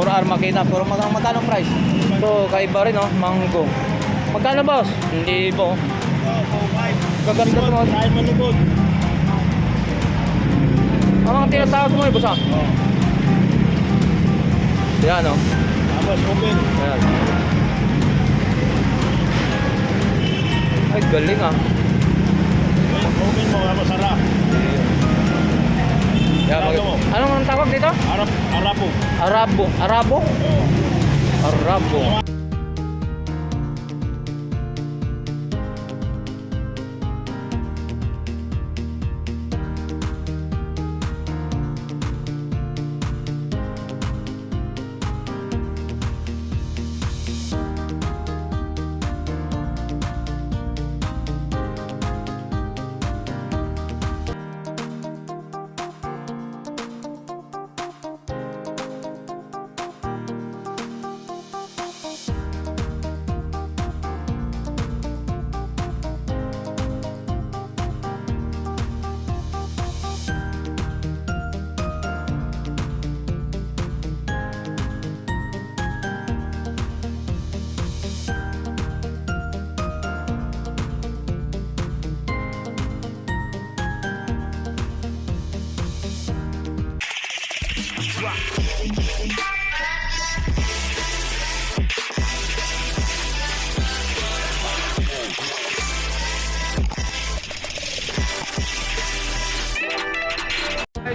Puro armakita. Puro mag magkano price? So, kaiba rin, oh. Mango. Magkano, boss? Hindi po. Gaganda ito, mga... Kahit malugod. Ang mga tinatawag mo, eh, boss, ah. Yan, oh. Tapos open. Ayan. Ay, galing, ah. Open mo, tapos harap. Mag- Ano? Anong ang tawag dito? Harap po. Arabo. Arabo? Arabo.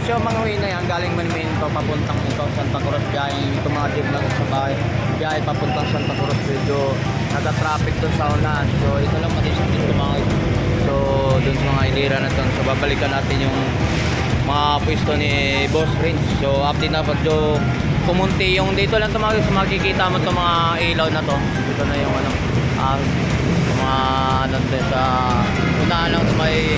So mga uwi na yan, galing Manminto, papuntang ito, Santa Cruz, biyahe ito mga jeep na sa bahay, biyahe papuntang Santa Cruz, medyo nag-traffic doon sa unahan. So ito lang matiis dito mga So doon sa mga ilira na doon, so babalikan natin yung mga pwesto ni Boss Rins. So update na po, so yung dito lang mga guys, makikita mo itong mga ilaw na to. Ito na yung ano, ah, mga din sa unahan lang sa may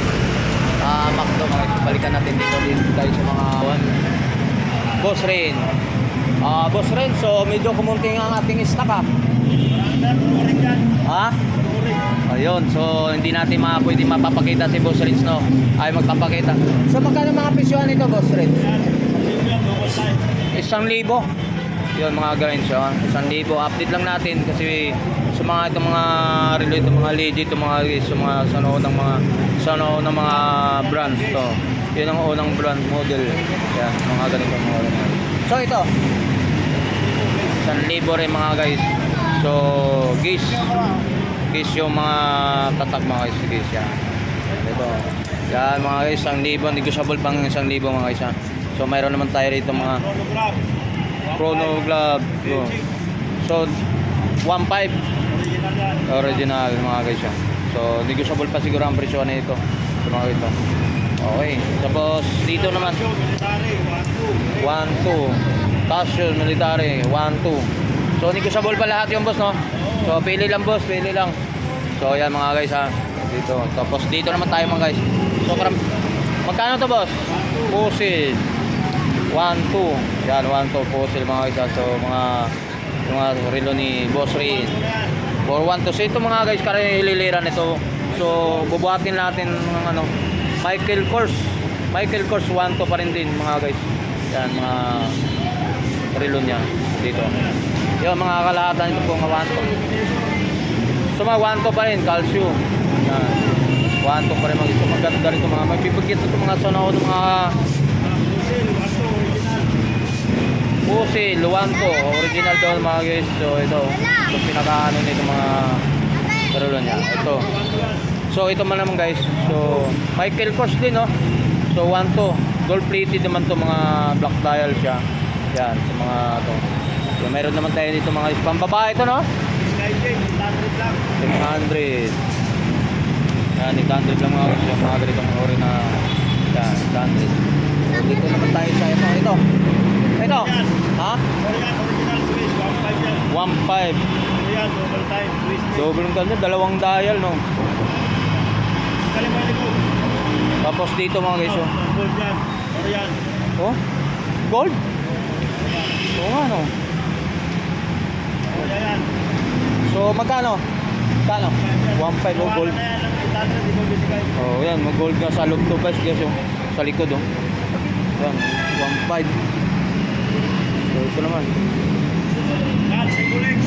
Ah, Macdo, mga balikan natin dito din tayo sa mga Boss Rain. Ah, Boss Rain, so medyo kumunti ang ating stock ah. Ha? Ayun, so hindi natin mga pwede mapapakita si Boss Rins, no? Ay magpapakita. So magkano mga presyohan nito, Boss Rins? Isang libo. Yun mga guys, so, isang libo. Update lang natin kasi sa mga itong mga relate, itong mga legit, itong mga sa mga sa ng mga sa ng mga brands to. Yun ang unang brand model. Yan, mga ganito mga ganito. So ito. Isang libo rin mga guys. So, guys. Guys yung mga tatak mga guys, guys yan. Ito. Yan mga guys, isang libo. Negotiable pang isang libo mga guys. ha. So, mayroon naman tayo rito mga Chrono Glove. Yun. So, 1.5 original mga guys yan. So, negotiable pa siguro ang presyo na ito. So, mga ito. Okay. Tapos, dito naman. 1, 2. Casio, military. 1, 2. So, negotiable pa lahat yung boss, no? So, pili lang boss, pili lang. So, yan mga guys ha. Dito. Tapos, dito naman tayo mga guys. So, karam magkano to boss? Pusil. 1, 2. Yan, 1, 2. Pusil mga guys ha. So, mga mga relo ni Boss Rin. For 1, 2. So, ito mga guys, karang ililiran ito. So, bubuhatin natin ng ano, Michael Kors. Michael Kors 1, 2 pa rin din mga guys. Yan, mga relo niya dito. Yung mga kalahatan ito po mga 1, 2. So, mga 1, 2 pa rin, calcium. Yan. 1, 2 pa rin mga ito. Maganda rin ito mga. May pipagkit ito mga sono ng mga Pusi, Luwanto, original doon mga guys. So ito, ito pinakaano nito mga karulo niya. Ito. So ito man naman guys. So Michael Kors din no. So 1 to. Gold plated naman to mga black dial siya. Yan, sa mga to. So meron naman tayo dito mga. Pambabae ito no. 600. Yan, 800 lang mga guys. Yung mga ganitong ori na yan, 800. So dito naman tayo sa ito. Ito. Ito. Ha? 1.5. Sobrang ganda, dalawang dial no. Tapos dito mga guys, oh. Oh? Gold? Oo nga no. So magkano? Magkano? 1.5 oh, gold. Oh, yan, mag-gold nga sa loob to guys, guys, oh. Sa likod, oh. Yan, 1.5. So ito naman. Secolex.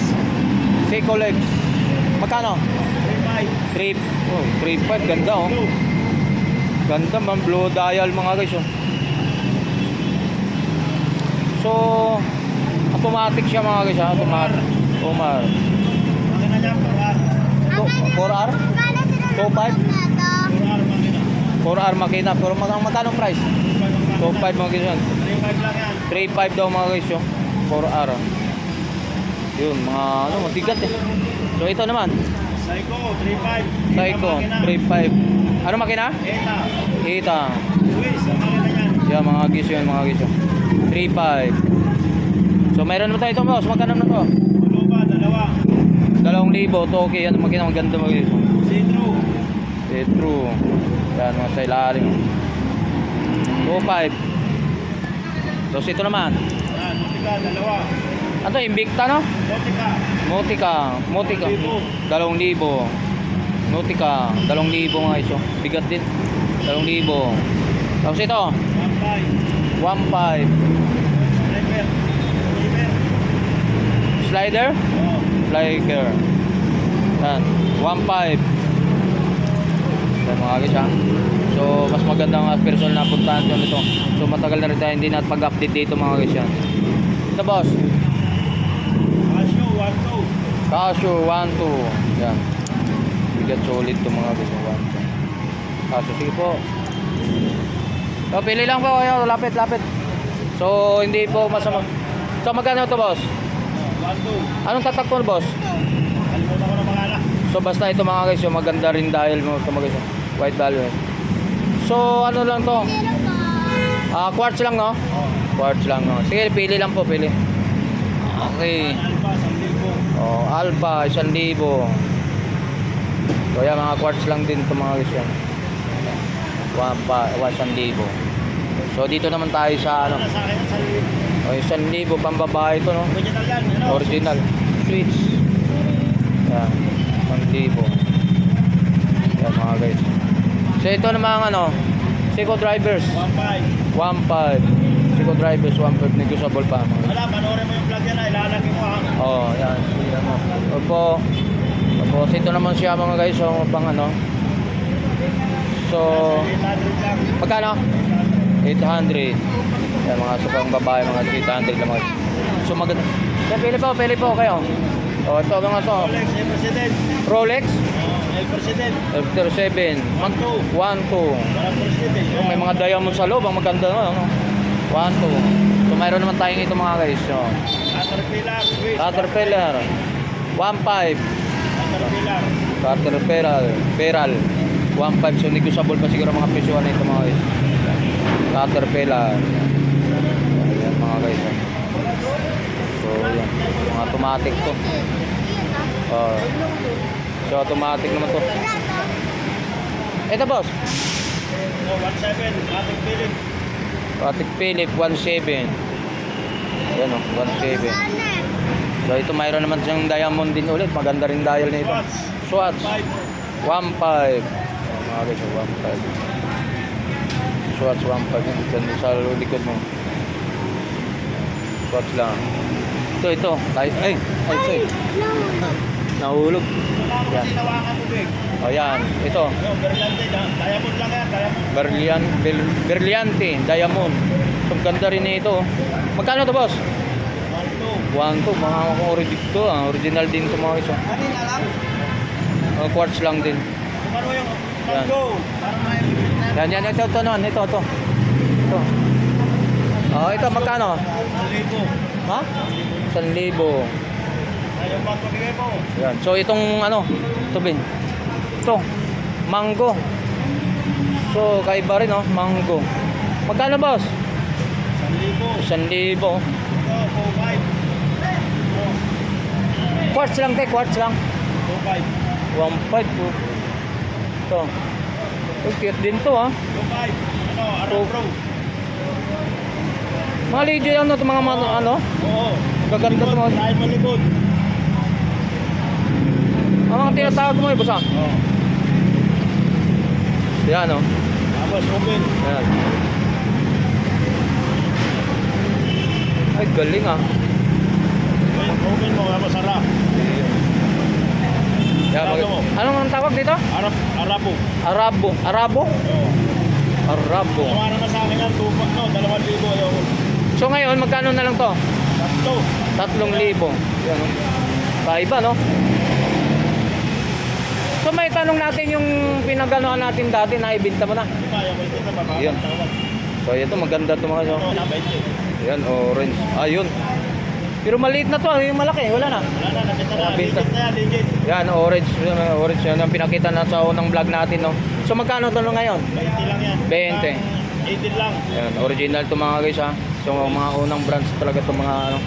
Seiko Lex. Magkano? 3.5. 3, oh, 3.5. Ganda oh. Ganda man. Blue dial mga guys oh. So, automatic siya mga guys ha. Automatic. Omar. Niya, 4R. To, 4R? 2.5? 4R makina. 4R makina. Pero mag magkano price? 2.5 mga guys yan. 3.5 lang yan. 3.5 daw mga guys yun. 4R. Yun, mga ano, matigat eh. So ito naman, Psycho, 3.5. Psycho, Makina. 3.5. Ano makina? Eta. Ita. Swiss, ang makina. Yan mga guys yun, mga yun. 3.5. So mayroon naman tayo ito boss, magkano na to? Ano dalawa. Dalawang libo, to okay, yan makina, maganda mga guys. Citro. True. Yan, mga sa ilalim. 2.5. Tapos ito naman. Yan, dalawa. Ano to, Invicta no? Motica. Motika, Motika. Libo. Dalawang libo. Nautica, dalawang libo mga iso. Bigat din. Dalawang libo. Tapos ito, 1.5. 1.5. Driver. Driver. Slider, Oh. flicker. Yan, 1.5. Yan mga guys ha. So, mas magandang uh, personal na puntahan ko nito. So, matagal na rin tayo hindi na pag-update dito mga guys yan. Ito boss, Casio, 1.2. Casio 1.2. Yan. Bigat solid to mga guys. 1.2. Casio, sige po. So, pili lang po kayo. Lapit, lapit. So, hindi po masama. So, magkano ito boss? 1.2. Anong tatak mo boss? Kalimutan ko na pangalan. So, basta ito mga guys. Yung maganda rin dahil mo ito mga guys. White value. So, ano lang to? Ah, quartz lang no? Oh. Quartz lang no. Sige, pili lang po, pili. Okay. Alpha, 1,000. Oh, Alpha, 1,000. So, yan, mga quartz lang din ito mga guys yan. One pa, 1,000. So, dito naman tayo sa ano. Ang 1,000. O, 1,000 pambabae ito, no? Original. Switch. Yan. 1,000. Yan, mga guys. So, ito naman ano, Seiko Drivers. 1.5. 1,500. Seiko Drivers, 1,500. Negotiable pa, mga. Wala, panoorin mo yung vlog yan. ah. Ilalagay mo ha. Oh. Opo. Tapos ito naman siya mga guys, so pang ano. So, 800 lang. magkano? 800. Yan mga supang babae, mga 800 lang mga. So maganda. Yan, pili po, pili po kayo. Oh, ito mga to. Rolex, El President. Rolex, Oh, El President. After 7. 1, 2. 1, 2. Walang President. Yung may mga diamond sa loob, ang maganda no. Ano? 1, 2. So mayroon naman tayong ito mga guys. So, Caterpillar. Caterpillar. 1.5. Caterpillar. Caterpillar, Peral, 1.5 so negotiable pa siguro mga presyo na ito mga guys. Caterpillar. Ayan mga guys. So yan, mga automatic to. Oh. so automatic naman to. Ito boss, Oh, 17. Ating piling. Patek Philip 1.7. Yan oh, 1.7. So ito mayroon naman siyang diamond din ulit. Maganda rin dial nito. Swatch. Swatch. 5. 1.5 mga guys, 1.5 Swatch 1.5 yun Ganda sa likod mo Swatch lang Ito, ito Ay, ay, ay, ay Nahulog Yan. O yan, ito Berlante. da- Diamond lang yan. Diamond. Berlian, Ber, Berliante, Diamond So ganda rin ito Magkano to boss? 1, 2. 1 to, mga original to ah. Original din to mga guys oh. Kanina lang. Mga quartz lang din Kung ano yung Yan. Yan, yan, ito, ito, ito, ito, ito. Ito. Oh, ito, magkano? 1,000. Ha? 1,000. Ay, yung bangko bigay mo. Yan. So itong ano, ito bin. Ito, mango. So kaiba rin oh, mango. Magkano boss? 1,000. 1,000. Ito, 4,500. Quartz lang te, quartz lang. 2,500. 1.5 po. Ito. Cute din to ah. 2,500. Ano, Oh. Pro. Mga legit ano to mga mga ano? Oo. Gaganda to mga. Dahil mo likod. Ang tinatawag mo eh, boss. Oo. Yan oh. Tapos open. Yan. Ay, galing ah. Open mo. Yan, Tawag mag- mo. Anong ang tawag dito? Harap, harapo. Arabo. Arabo? Oo. Arabo. Tawaran na sa akin ang tupak, no? Dalawang libo. Yung So ngayon, magkano na lang to? tatlo. Tatlong libo. Yan, no? Kaiba, no? So may tanong natin yung pinaganoan natin dati na ibinta mo na. Yun. So ito maganda to mga so. 20. Yan, orange. Ayun. Pero maliit na to, ah. yung malaki, wala na. Wala na, nakita na. Legit na yan, legit. Yan, orange. Yan, orange yan ang pinakita na sa unang vlog natin, no. So magkano to no ngayon? 20 lang yan. 20. Ang 18 lang. Yan, original to mga guys ha. So mga unang brands talaga to mga ano,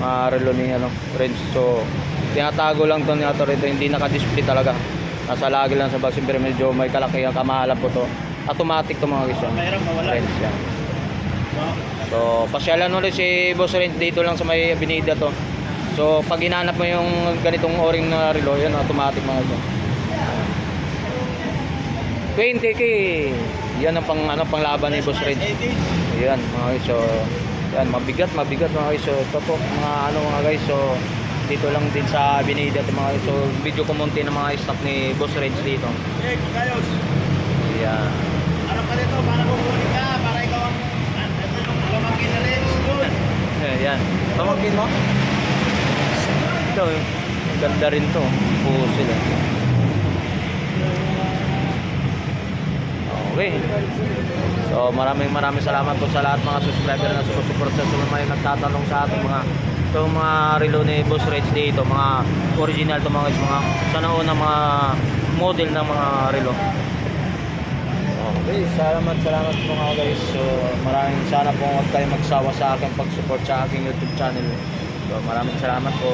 mga relo ni ano, range. So tinatago lang to ni Ato rito, hindi naka-display talaga. Nasa lagi lang sa boxing pero medyo may kalakihan kamahalan po to. Automatic to mga guys yan. Mahirap mawala. Range yan. So pasyalan ulit si Boss Range dito lang sa may Avenida to. So pag hinanap mo yung ganitong o-ring na relo, yan automatic mga guys. 20k. Yan ang pang ano pang laban ni Boss. 80. Ayan mga guys, so yan, mabigat, mabigat mga guys. So ito po, mga ano mga guys, so dito lang din sa Avenida ito mga guys. So video kumunti ng mga stock ni Boss Reds dito. Eh, Gayos. Ayan. Harap ka dito para kukunin ka. Para ikaw ang... Ito yung lumaki na rin. Doon. Ayan. Tumagin mo? Ito, ganda rin to. Oo sila. Okay. So maraming maraming salamat po sa lahat mga subscriber na sumusuporta sa mga may nagtatanong sa ating mga itong mga relo ni Boss Reds dito, mga original to mga mga sana una mga model ng mga relo. Okay, salamat salamat po mga guys. So maraming sana po huwag kayo magsawa sa akin pag-support sa aking YouTube channel. So maraming salamat po.